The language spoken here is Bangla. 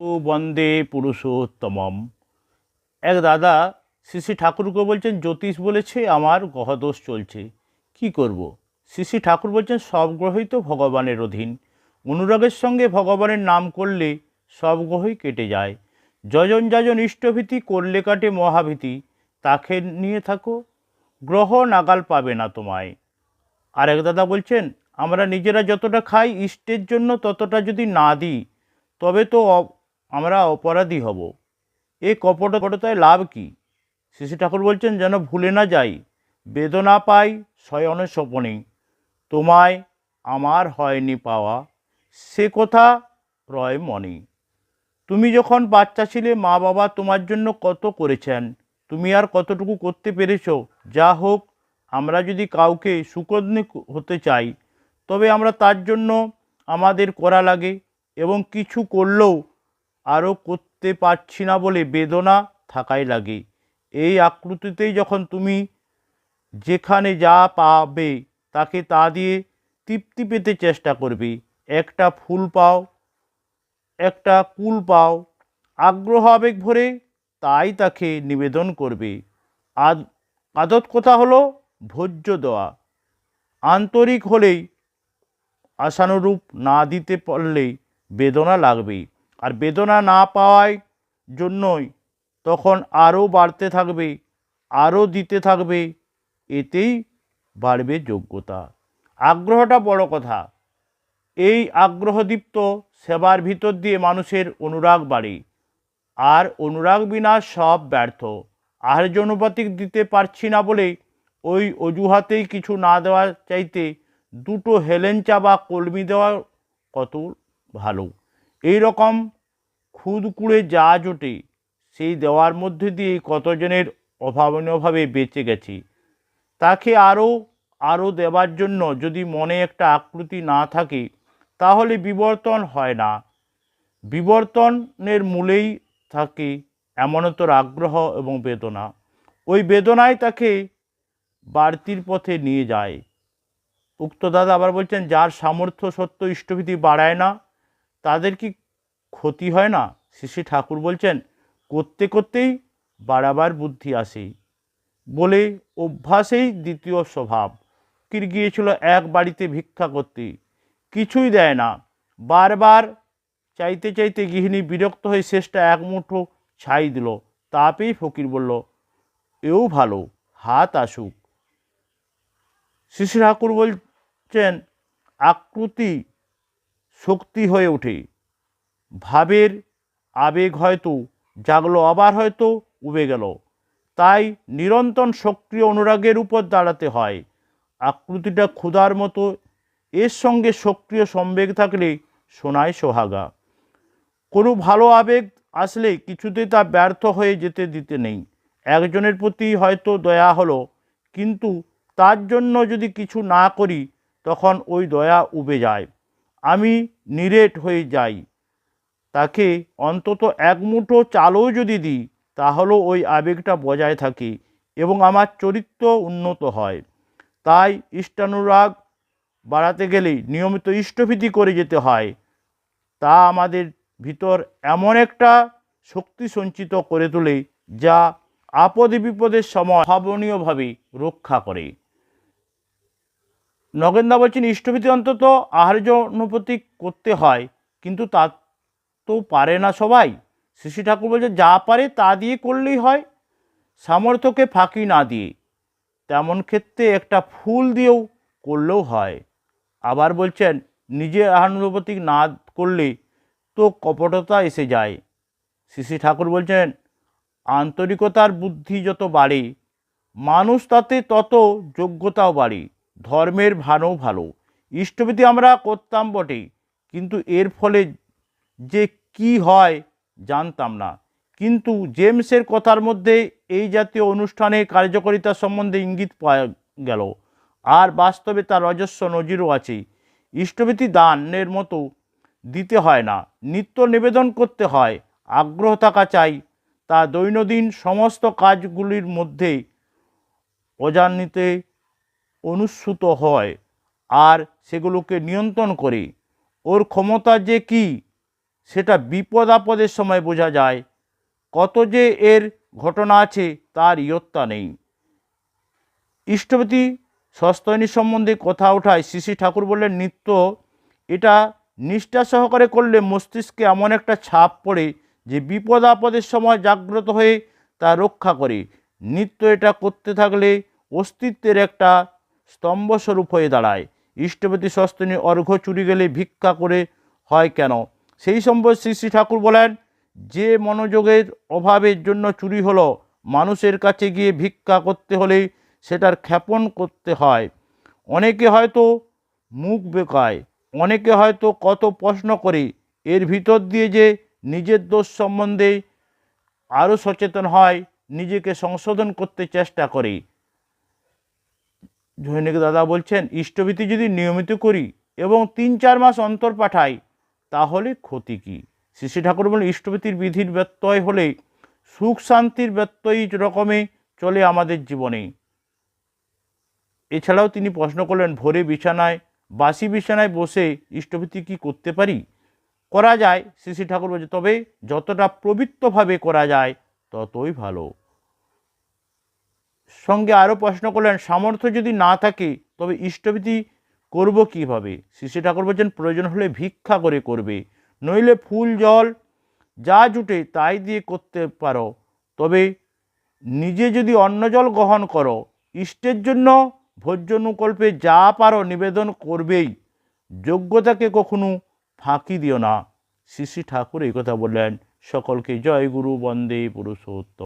ও বন্দে পুরুষোত্তমম। এক দাদা শ্রী ঠাকুরকে বলছেন, জ্যোতিষ বলেছে, আমার গ্রহদোষ চলছে। কি করব। শ্রী ঠাকুর বলছেন, সব গ্রহই তো ভগবানের অধীন। অনুরাগের সঙ্গে ভগবানের নাম করলে সব গ্রহই কেটে যায়। যজন যাজন ইষ্টভীতি, করলে কাটে মহাভীতি। তাকে নিয়ে থাকো, গ্রহ নাগাল পাবে না তোমায়। আর এক দাদা বলছেন, আমরা নিজেরা যতটা খাই, ইষ্টের জন্য ততটা যদি না দিই, তবে তো আমরা অপরাধী হব। এ কপটতায় লাভ কি? শিশু ঠাকুর বলছেন, যেন ভুলে না যাই, বেদনা পাই শয়নে স্বপনে, তোমায় আমার হয়নি পাওয়া, সে কথা রয় মনে। তুমি যখন বাচ্চা ছিলে মা বাবা তোমার জন্য কত করেছেন, তুমি আর কতটুকু করতে পেরেছ, যা হোক, আমরা যদি কাউকে সুকন্যে হতে চাই, তবে আমরা তার জন্য আমাদের করা লাগে, এবং কিছু করলেও আরও করতে পারছি না বলে বেদনা থাকাই লাগে। এই আকৃতিতেই যখন তুমি যেখানে যা পাবে তাকে তা দিয়ে তৃপ্তি পেতে চেষ্টা করবে। একটা ফুল পাও, একটা কুল পাও, আগ্রহ, আবেগ ভরে তাই তাকে নিবেদন করবে। আদ, আদত কথা হলো ভোজ্য দেওয়া। আন্তরিক হলেই আশানুরূপ না দিতে পারলেই বেদনা লাগবে আর বেদনা না পাওয়ায় জন্যই তখন আরও বাড়তে থাকবে, আরও দিতে থাকবে, এতেই বাড়বে যোগ্যতা। আগ্রহটা বড় কথা। এই আগ্রহদীপ্ত সেবার ভিতর দিয়ে মানুষের অনুরাগ বাড়ে, আর অনুরাগ বিনা সব ব্যর্থ। আহার্য অনুপাতিক দিতে পারছি না বলে ওই অজুহাতেই কিছু না দেওয়ার চাইতে দুটো হেলেঞ্চা বা কলমি দেওয়া কত ভালো। এই রকম খুদ কুড়ে যা জোটে, সেই দেওয়ার মধ্যে দিয়ে কতজনের অভাবনীয়ভাবে বেঁচে গেছে। তাকে আরও আরও দেবার জন্য যদি মনে একটা আকৃতি না থাকে, তাহলে বিবর্তন হয় না। বিবর্তনের মূলেই থাকে এমনতর আগ্রহ এবং বেদনা। ওই বেদনায় তাকে বাড়তির পথে নিয়ে যায়। উক্ত দাদা আবার বলছেন, যার সামর্থ্য সত্য ইষ্টভীতি বাড়ায় না তাদের কি ক্ষতি হয় না? শ্রী ঠাকুর বলছেন, করতে করতেই বাড়াবার বুদ্ধি আসে বলে অভ্যাসেই দ্বিতীয় স্বভাব। কির গিয়েছিল এক বাড়িতে ভিক্ষা করতে। কিছুই দেয় না। বারবার চাইতে চাইতে গৃহিণী বিরক্ত হয়ে শেষটা এক মুঠো ছাই দিল। তা পেয়েই ফকির বলল, এও ভালো, হাত আসুক। শিশু ঠাকুর বলছেন, আকৃতি শক্তি হয়ে ওঠে ভাবের আবেগ হয়তো জাগলো, আবার হয়তো উবে গেল। তাই নিরন্তর সক্রিয় অনুরাগের উপর দাঁড়াতে হয়। আকৃতিটা ক্ষুধার মতো, এর সঙ্গে সক্রিয় সম্বেগ থাকলে সোনায় সোহাগা। কোনো ভালো আবেগ আসলে কিছুতে তা ব্যর্থ হয়ে যেতে দিতে নেই। একজনের প্রতি হয়তো দয়া হলো, কিন্তু তার জন্য যদি কিছু না করি, তখন ওই দয়া উবে যায়। আমি নিরেট হয়ে যাই। তাকে অন্তত এক মুঠো চালও যদি দিই, তাহলেও ওই আবেগটা বজায় থাকে এবং আমার চরিত্র উন্নত হয়। তাই ইষ্টানুরাগ বাড়াতে গেলে নিয়মিত ইষ্টভীতি করে যেতে হয়। তা আমাদের ভিতর এমন একটা শক্তি সঞ্চিত করে তোলে যা আপদে বিপদের সময় ভাবনীয়ভাবে রক্ষা করে। নগেন্দা বলছেন, ইষ্টভীতি অন্তত আহার্য অনুপতি করতে হয়, কিন্তু তা তো পারে না সবাই। শ্রী ঠাকুর বলছে, যা পারে তা দিয়ে করলেই হয়, সামর্থ্যকে ফাঁকি না দিয়ে। তেমন ক্ষেত্রে একটা ফুল দিয়েও করলেও হয়। আবার বলছেন নিজে আহানুপতিক না করলে তো কপটতা এসে যায়। শ্রী ঠাকুর বলছেন, আন্তরিকতার বুদ্ধি যত বাড়ে, মানুষ তাতে তত যোগ্যতাও বাড়ে। ধর্মের ভানও ভালো। ইষ্টভীতি আমরা করতাম বটে, কিন্তু এর ফলে যে কি হয় জানতাম না। কিন্তু জেমসের কথার মধ্যে এই জাতীয় অনুষ্ঠানে কার্যকারিতা সম্বন্ধে ইঙ্গিত পাওয়া গেল। আর বাস্তবে তার অজস্র নজিরও আছে। ইষ্টভীতি দানের মতো দিতে হয় না, নিত্য নিবেদন করতে হয়, আগ্রহ থাকা চাই। তা দৈনন্দিন সমস্ত কাজগুলির মধ্যে অজানিতে অনুস্যুত হয় আর সেগুলোকে নিয়ন্ত্রণ করে। ওর ক্ষমতা যে কি, সেটা বিপদ আপদের সময় বোঝা যায়। কত যে এর ঘটনা আছে, তার ইয়ত্তা নেই। ইষ্টপতি সস্তয়নী সম্বন্ধে কথা ওঠায় শ্রী ঠাকুর বললেন, নিত্য, এটা নিষ্ঠা সহকারে করলে মস্তিষ্কে এমন একটা ছাপ পড়ে যে বিপদ আপদের সময় জাগ্রত হয়ে তা রক্ষা করে। নিত্য এটা করতে থাকলে অস্তিত্বের একটা স্তম্ভস্বরূপ হয়ে দাঁড়ায়। ইষ্টপতি সস্তনী অর্ঘ্য চুরি গেলে ভিক্ষা করে হয় কেন? সেই সম্পদ শ্রী শ্রী ঠাকুর বলেন, যে মনোযোগের অভাবের জন্য চুরি হলো, মানুষের কাছে গিয়ে ভিক্ষা করতে হলে সেটার ক্ষেপণ করতে হয়। অনেকে হয়তো মুখ বেকায়, অনেকে হয়তো কত প্রশ্ন করে, এর ভিতর দিয়ে যে নিজের দোষ সম্বন্ধে আরও সচেতন হয়, নিজেকে সংশোধন করতে চেষ্টা করে। জৈনিক দাদা বলছেন, ইষ্টভীতি যদি নিয়মিত করি এবং তিন চার মাস অন্তর পাঠাই, তাহলে ক্ষতি কী? শ্রী ঠাকুর বলেন, ইষ্টভীতির বিধির ব্যত্যয় হলে সুখ শান্তির ব্যত্যয় রকমে চলে আমাদের জীবনে। এছাড়াও তিনি প্রশ্ন করলেন, ভোরে বিছানায়, বাসি বিছানায় বসে ইষ্টভীতি কি করতে পারি? করা যায়, শ্রী ঠাকুর বলছে তবে যতটা পবিত্রভাবে করা যায়, ততই ভালো। সঙ্গে আরও প্রশ্ন করলেন, সামর্থ্য যদি না থাকে, তবে ইষ্টভীতি করব কীভাবে? শ্রী ঠাকুর বলছেন, প্রয়োজন হলে ভিক্ষা করে করবে। নইলে ফুল, জল যা জুটে তাই দিয়ে করতে পারো। তবে নিজে যদি অন্ন জল গ্রহণ করো, ইষ্টের জন্য ভোজ্যনুকল্পে যা পারো নিবেদন করবেই। যোগ্যতাকে কখনো ফাঁকি দিও না। শ্রী ঠাকুর এই কথা বললেন। সকলকে জয় গুরু, বন্দে পুরুষোত্তম।